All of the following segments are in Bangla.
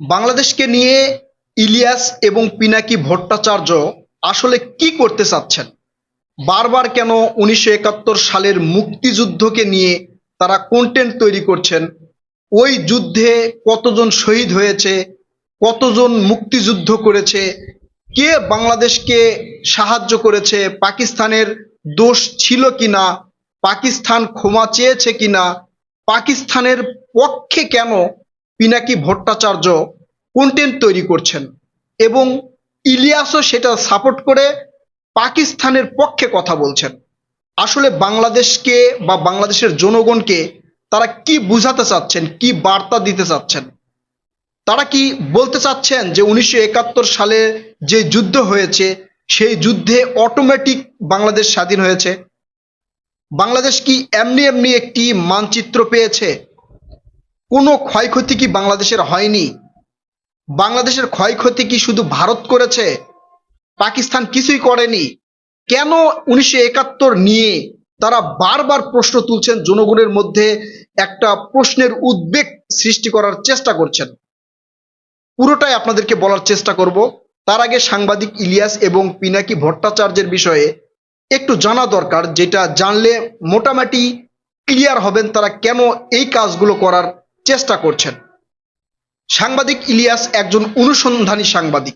বাংলাদেশকে নিয়ে ইলিয়াস এবং পিনাকি ভট্টাচার্য আসলে কি করতে চাচ্ছেন? বারবার কেন উনিশশো একাত্তর সালের মুক্তিযুদ্ধকে নিয়ে তারা কন্টেন্ট তৈরি করছেন? ওই যুদ্ধে কতজন শহীদ হয়েছে? কতজন মুক্তিযুদ্ধ করেছে? কে বাংলাদেশকে সাহায্য করেছে? পাকিস্তানের দোষ ছিল কিনা? পাকিস্তান ক্ষমা চেয়েছে কিনা? পাকিস্তানের পক্ষে কেন পিনাকি ভট্টাচার্য কন্টেন্ট তৈরি করছেন এবং ইলিয়াসও সেটা সাপোর্ট করে পাকিস্তানের পক্ষে কথা বলছেন। আসলে বাংলাদেশকে বা বাংলাদেশের জনগণকে তারা কি বুঝাতে চাচ্ছেন, কি বার্তা দিতে চাচ্ছেন? তারা কি বলতে চাচ্ছেন যে উনিশশো একাত্তর সালে যে যুদ্ধ হয়েছে, সেই যুদ্ধে অটোমেটিক বাংলাদেশ স্বাধীন হয়েছে? বাংলাদেশ কি এমনি এমনি একটি মানচিত্র পেয়েছে? কোনো ক্ষয়ক্ষতি কি বাংলাদেশের হয়নি? বাংলাদেশের ক্ষয়ক্ষতি কি শুধু ভারত করেছে? পাকিস্তান কিছুই করেনি। কেন উনিশশো একাত্তর নিয়ে তারা বারবার প্রশ্ন তুলছেন, জনগণের মধ্যে একটা প্রশ্নের উদ্বেগ সৃষ্টি করার চেষ্টা করছেন? পুরোটাই আপনাদেরকে বলার চেষ্টা করব। তার আগে সাংবাদিক ইলিয়াস এবং পিনাকি ভট্টাচার্যের বিষয়ে একটু জানা দরকার, যেটা জানলে মোটামুটি ক্লিয়ার হবেন তারা কেন এই কাজগুলো করার চেষ্টা করছেন। সাংবাদিক ইলিয়াস একজন অনুসন্ধানী সাংবাদিক।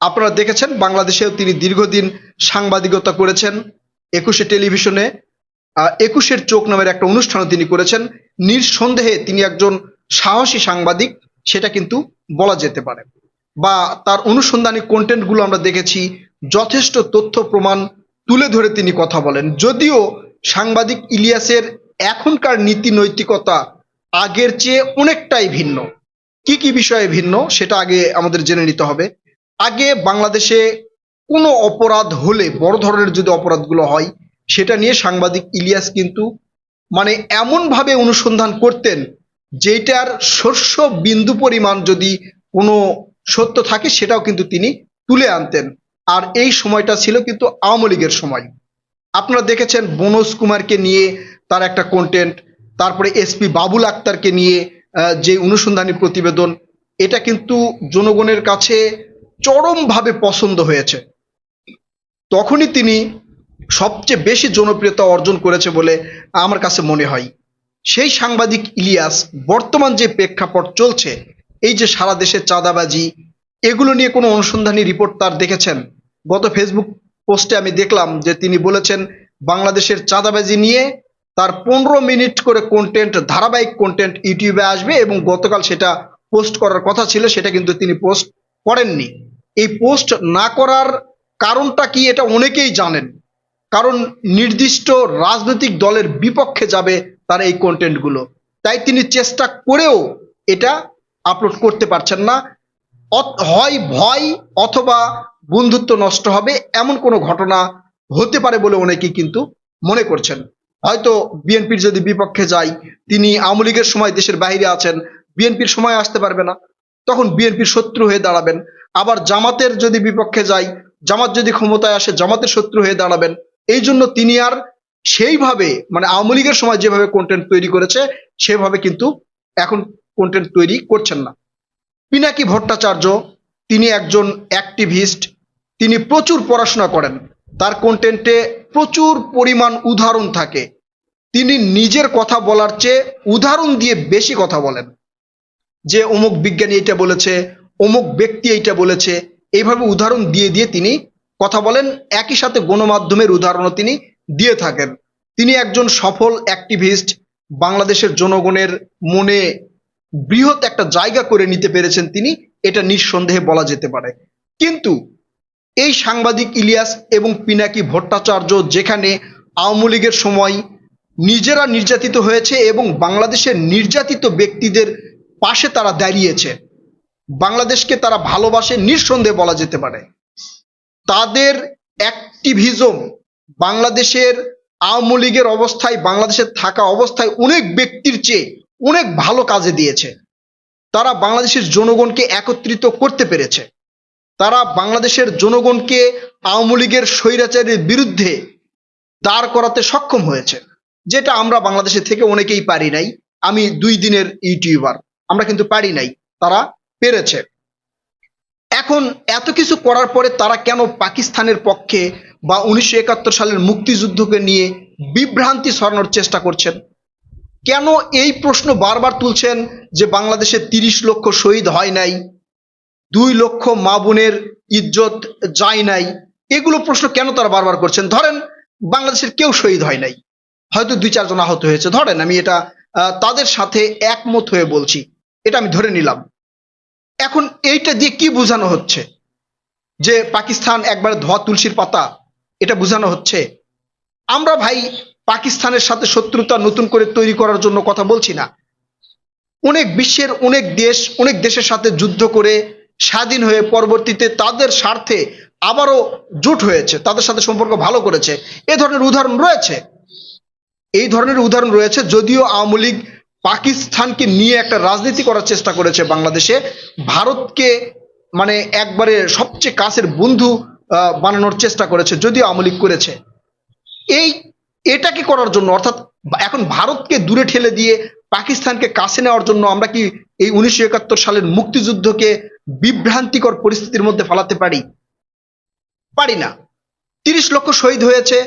আপনারা দেখেছেন, বাংলাদেশেও তিনি দীর্ঘদিন সাংবাদিকতা করেছেন। একুশে টেলিভিশনে একুশের চোখ নামের একটা অনুষ্ঠানও তিনি করেছেন। নিঃসন্দেহে তিনি একজন সাহসী সাংবাদিক, সেটা কিন্তু বলা যেতে পারে। বা তার অনুসন্ধানী কন্টেন্টগুলো আমরা দেখেছি, যথেষ্ট তথ্য প্রমাণ তুলে ধরে তিনি কথা বলেন। যদিও সাংবাদিক ইলিয়াসের এখনকার নীতি নৈতিকতা আগের চেয়ে অনেকটাই ভিন্ন। কি কি বিষয়ে ভিন্ন সেটা আগে আমাদের জেনে নিতে হবে। আগে বাংলাদেশে কোনো অপরাধ হলে, বড় ধরনের যদি অপরাধগুলো হয়, সেটা নিয়ে সাংবাদিক ইলিয়াস কিন্তু মানে এমনভাবে অনুসন্ধান করতেন যেটার শস্য বিন্দু পরিমাণ যদি কোনো সত্য থাকে, সেটাও কিন্তু তিনি তুলে আনতেন। আর এই সময়টা ছিল কিন্তু আওয়ামী লীগের সময়। আপনারা দেখেছেন বনোজ কুমারকে নিয়ে তার একটা কন্টেন্ট তারপরে এসপি বাবুল আক্তারকে নিয়ে যে অনুসন্ধানী প্রতিবেদন, এটা কিন্তু জনগণের কাছে চরমভাবে পছন্দ হয়েছে। তখনই তিনি সবচেয়ে বেশি জনপ্রিয়তা অর্জন করেছে বলে আমার কাছে মনে হয়। সেই সাংবাদিক ইলিয়াস, বর্তমান যে প্রেক্ষাপট চলছে, এই যে সারা দেশে চাঁদাবাজি, এগুলো নিয়ে কোনো অনুসন্ধানী রিপোর্ট তার দেখেছেন? গত ফেসবুক পোস্টে আমি দেখলাম যে তিনি বলেছেন, বাংলাদেশের চাঁদাবাজি নিয়ে তার পনেরো মিনিট করে কন্টেন্ট ধারাবাহিক কন্টেন্ট ইউটিউবে আসবে এবং গতকাল সেটা পোস্ট করার কথা ছিল, সেটা কিন্তু তিনি পোস্ট করেননি। এই পোস্ট না করার কারণটা কি এটা অনেকেই জানেন। কারণ নির্দিষ্ট রাজনৈতিক দলের বিপক্ষে যাবে তার এই কন্টেন্টগুলো তাই তিনি চেষ্টা করেও এটা আপলোড করতে পারছেন না। হয় ভয় অথবা বন্ধুত্ব নষ্ট হবে, এমন কোনো ঘটনা হতে পারে বলে অনেকেই কিন্তু মনে করছেন। হয়তো বিএনপির যদি বিপক্ষে যায় তিনি আওয়ামী লীগের সময় দেশের বাইরে আছেন, বিএনপির সময় আসতে পারবে না। তখন বিএনপির শত্রু হয়ে দাঁড়াবেন। আবার জামাতের যদি বিপক্ষে যায় জামাত যদি ক্ষমতায় আসে, জামাতের শত্রু হয়ে দাঁড়াবেন। এই জন্য তিনি আর সেইভাবে মানে আওয়ামী লীগের সময় যেভাবে কন্টেন্ট তৈরি করেছে, সেভাবে কিন্তু এখন কন্টেন্ট তৈরি করছেন না। পিনাকি ভট্টাচার্য, তিনি একজন অ্যাক্টিভিস্ট তিনি প্রচুর পড়াশোনা করেন। তার কন্টেন্টে প্রচুর পরিমাণ উদাহরণ থাকে। তিনি নিজের কথা বলার চেয়ে উদাহরণ দিয়ে বেশি কথা বলেন। যে অমুক বিজ্ঞানী এটা বলেছে, অমুক ব্যক্তি এইটা বলেছে, এইভাবে উদাহরণ দিয়ে দিয়ে তিনি কথা বলেন। একই সাথে গণমাধ্যমের উদাহরণও তিনি দিয়ে থাকেন। তিনি একজন সফল অ্যাক্টিভিস্ট, বাংলাদেশের জনগণের মনে বৃহৎ একটা জায়গা করে নিতে পেরেছেন তিনি, এটা নিঃসন্দেহে বলা যেতে পারে। কিন্তু এই সাংবাদিক ইলিয়াস এবং পিনাকি ভট্টাচার্য যেখানে আওয়ামী লীগের সময় নিজেরা নির্যাতিত হয়েছে এবং বাংলাদেশের নির্যাতিত ব্যক্তিদের পাশে তারা দাঁড়িয়েছে। বাংলাদেশকে তারা ভালোবাসে, নিঃসন্দেহে বলা যেতে পারে। তাদের অ্যাক্টিভিজম বাংলাদেশের আওয়ামী লীগের অবস্থায় বাংলাদেশের থাকা অবস্থায় অনেক ব্যক্তির চেয়ে অনেক ভালো কাজে দিয়েছে। তারা বাংলাদেশের জনগণকে একত্রিত করতে পেরেছে। তারা বাংলাদেশের জনগণকে আওয়ামী লীগের স্বৈরাচারের বিরুদ্ধে দাঁড় করাতে সক্ষম হয়েছে। যেটা আমরা বাংলাদেশে থেকে অনেকেই পারি নাই। আমি দুই দিনের ইউটিউবার, আমরা কিন্তু পারি নাই, তারা পেরেছে। এখন এত কিছু করার পরে তারা কেন পাকিস্তানের পক্ষে বা উনিশশো একাত্তর সালের মুক্তিযুদ্ধকে নিয়ে বিভ্রান্তি সরানোর চেষ্টা করছেন? কেন এই প্রশ্ন বারবার তুলছেন যে বাংলাদেশে তিরিশ লক্ষ শহীদ হয় নাই, দুই লক্ষ মা বোনের ইজ্জত যায় নাই? এগুলো প্রশ্ন কেন তারা বারবার করছেন? ধরেন বাংলাদেশের কেউ শহীদ হয় নাই। হয়তো দুই চারজন আহত হয়েছে। ধরেন আমি এটা তাদের সাথে একমত হয়ে বলছি। এটা আমি ধরে নিলাম। এখন এইটা দিয়ে কি বোঝানো হচ্ছে? যে পাকিস্তান একবারে ধোয়া তুলসীর পাতা, এটা বোঝানো হচ্ছে? আমরা ভাই পাকিস্তানের সাথে শত্রুতা নতুন করে তৈরি করার জন্য কথা বলছি না। অনেক বিশ্বের অনেক দেশ, অনেক দেশের সাথে যুদ্ধ করে স্বাধীন হয়ে পরবর্তীতে তাদের স্বার্থে আবারও জোট হয়েছে, তাদের সাথে সম্পর্ক ভালো করেছে। এ ধরনের উদাহরণ রয়েছে? এই ধরনের উদাহরণ রয়েছে, যদিও আওয়ামী লীগ পাকিস্তানকে নিয়ে একটা রাজনীতি করার চেষ্টা করেছে বাংলাদেশে, ভারতকে মানে একবারে সবচেয়ে কাছের বন্ধু বানানোর চেষ্টা করেছে, যদিও আওয়ামী লীগ করেছে। এই, এটাকে করার জন্য, অর্থাৎ এখন ভারতকে দূরে ঠেলে দিয়ে পাকিস্তানকে কাছে নেওয়ার জন্য আমরা কি এই উনিশশো একাত্তর সালের মুক্তিযুদ্ধকে বিভ্রান্তিকর পরিস্থিতির মধ্যে ফেলাতে পারি? পারি না। তিরিশ লক্ষ শহীদ হয়েছে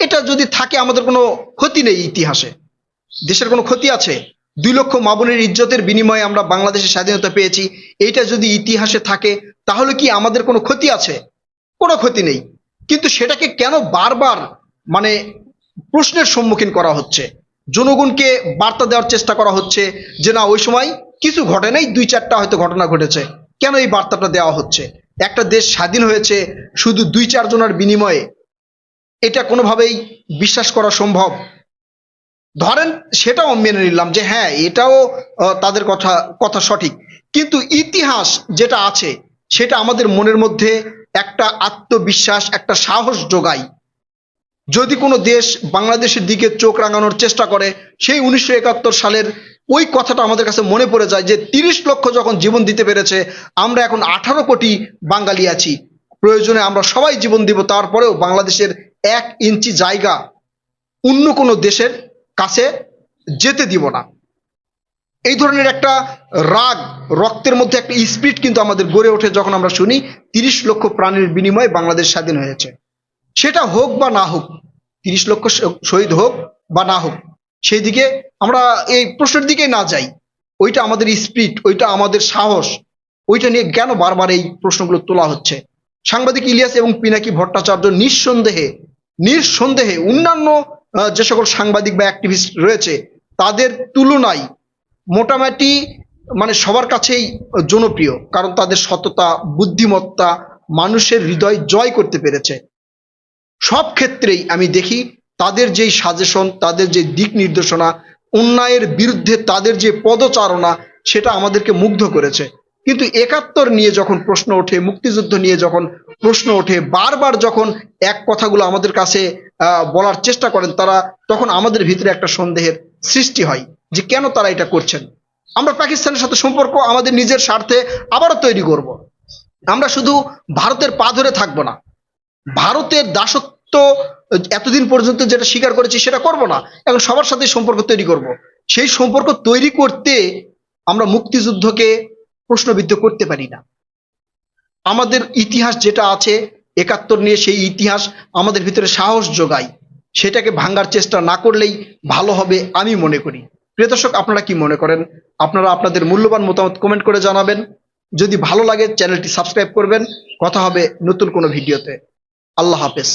এটা যদি থাকে, আমাদের কোনো ক্ষতি নেই ইতিহাসে। দেশের কোনো ক্ষতি আছে? দুই লক্ষ মাবনের ইজ্জতের বিনিময়ে আমরা বাংলাদেশের স্বাধীনতা পেয়েছি। এইটা যদি ইতিহাসে থাকে, তাহলে কি আমাদের কোনো ক্ষতি আছে? কোনো ক্ষতি নেই। কিন্তু সেটাকে কেন বারবার মানে প্রশ্নের সম্মুখীন করা হচ্ছে? জনগণকে বার্তা দেওয়ার চেষ্টা করা হচ্ছে যে, না, ওই সময় কিছু ঘটে নাই, দুই চারটা হয়তো ঘটনা ঘটেছে। কেন এই বার্তাটা দেওয়া হচ্ছে? একটা দেশ স্বাধীন হয়েছে শুধু দুই চারজনের বিনিময়ে। এটা কোনোভাবেই বিশ্বাস করা সম্ভব। ধরেন সেটাও মেনে নিলাম যে হ্যাঁ এটাও তাদের কথা কথা সঠিক। কিন্তু ইতিহাস যেটা আছে, সেটা আমাদের মনের মধ্যে একটা আত্মবিশ্বাস, একটা সাহস যোগায়। যদি কোনো দেশ বাংলাদেশের দিকে চোখ রাঙানোর চেষ্টা করে, সেই উনিশশো একাত্তর সালের ওই কথাটা আমাদের কাছে মনে পড়ে যায় যে তিরিশ লক্ষ যখন জীবন দিতে পেরেছে, আমরা এখন আঠারো কোটি বাঙালি আছি। প্রয়োজনে আমরা সবাই জীবন দিব, তারপরেও বাংলাদেশের এক ইঞ্চি জায়গা অন্য কোনো দেশের কাছে যেতে দিব না। এই ধরনের একটা রাগ, রক্তের মধ্যে একটা স্পিড কিন্তু আমাদের গড়ে ওঠে যখন আমরা শুনি, তিরিশ লক্ষ প্রাণীর বিনিময়ে বাংলাদেশ স্বাধীন হয়েছে সেটা হোক বা না হোক, তিরিশ লক্ষ শহীদ হোক বা না হোক সেই দিকে আমরা এই প্রশ্নের দিকে না যাই। ওইটা আমাদের স্পিড, ওইটা আমাদের সাহস, ওইটা নিয়ে কেন বারবার এই প্রশ্নগুলো তোলা হচ্ছে? সাংবাদিক ইলিয়াস এবং পিনাকি ভট্টাচার্য নিঃসন্দেহে নিঃসন্দেহে অন্যান্য যে সকল সাংবাদিক বা অ্যাক্টিভিস্ট রয়েছে, তাদের তুলনায় মোটামুটি মানে সবার কাছেই জনপ্রিয়, কারণ তাদের সততা, বুদ্ধিমত্তা, মানুষের হৃদয় জয় করতে পেরেছে। সব ক্ষেত্রেই আমি দেখি তাদের যেই সাজেশন তাদের যে দিক নির্দেশনা, অন্যায়ের বিরুদ্ধে তাদের যে পদচারণা, সেটা আমাদেরকে মুগ্ধ করেছে। কিন্তু একাত্তর নিয়ে যখন প্রশ্ন ওঠে, মুক্তিযুদ্ধ নিয়ে যখন প্রশ্ন ওঠে, বারবার যখন এক কথাগুলো আমাদের কাছে বলার চেষ্টা করেন, তারা তখন আমাদের ভিতরে একটা সন্দেহের সৃষ্টি হয় যে কেন তারা এটা করছেন। আমরা পাকিস্তানের সাথে সম্পর্ক, আমাদের নিজের স্বার্থে আবারও তৈরি করব। আমরা শুধু ভারতের পা ধরে থাকব না। ভারতের দাসত্ব এতদিন পর্যন্ত যেটা স্বীকার করেছি সেটা করব না। এখন সবার সাথে সম্পর্ক তৈরি করব। সেই সম্পর্ক তৈরি করতে আমরা মুক্তিযুদ্ধকে প্রশ্নবিদ্ধ করতে পারি না। আমাদের ইতিহাস যেটা আছে, একাত্তর নিয়ে সেই ইতিহাস আমাদের ভিতরে সাহস যোগায়। সেটাকে ভাঙার চেষ্টা না করলেই ভালো হবে আমি মনে করি। প্রিয় দর্শক, আপনারা কি মনে করেন? আপনারা আপনাদের মূল্যবান মতামত কমেন্ট করে জানাবেন। যদি ভালো লাগে চ্যানেলটি সাবস্ক্রাইব করবেন। কথা হবে নতুন কোনো ভিডিওতে আল্লাহ হাফেজ।